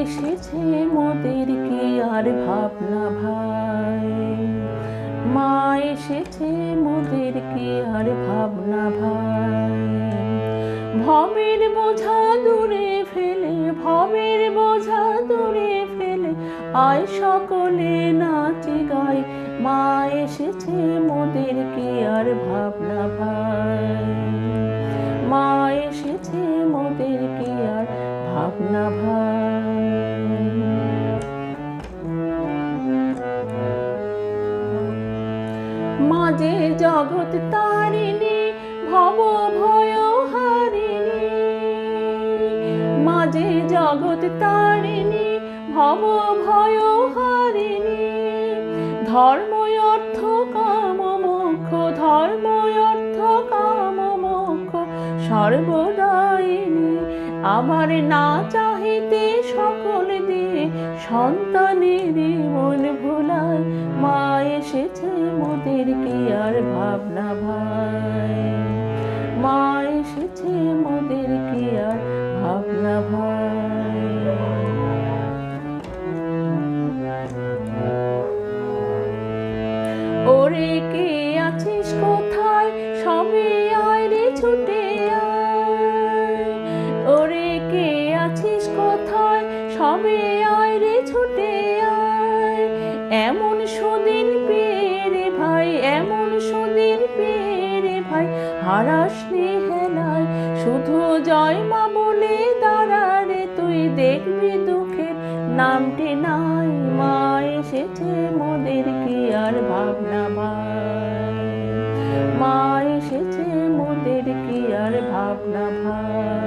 এসেছে মোদের কি আর ভাবনা ভাই? মা এসেছে মোদের কি আর ভাবনা ভাই? ভবের বোঝা দূরে ফেলে, ভবের বোঝা দূরে ফেলে, আয় সকলে নাচে গাই মা এসেছে মোদের কি আর ভাবনা ভাই? মা এসেছে মোদের কি আর ভাবনা ভাই? মাঝে জগৎ তারিণী, ভব ভয় হারিণী। মাঝে জগৎ তারিণী, ভব ভয় হারিণী। ধর্ম অর্থ কাম মোক্ষ ধর্ম অর্থ কাম মোক্ষ, সর্বদায়িনী। আমার না চাহিতে সকল দিয়ে সন্তানের মন ভোলায়, মা এসেছে মোদের এসেছে মোদের কি আর ভাবনা ওরে কে আছিস কোথায়? সবে রে ছুটে ওরে কে আছিস কোথায়? সবে রে ছুটে আয়। এমন সুদিন পেয়ে হারাস হেলায় শুধু জয় মা বলে দাঁড়ারে তুই দেখবি দুঃখের নামটি নাই। মা এসেছে মোদের কি আর ভাবনা ভাই? মা এসেছে মোদের কি আর ভাবনা ভাই?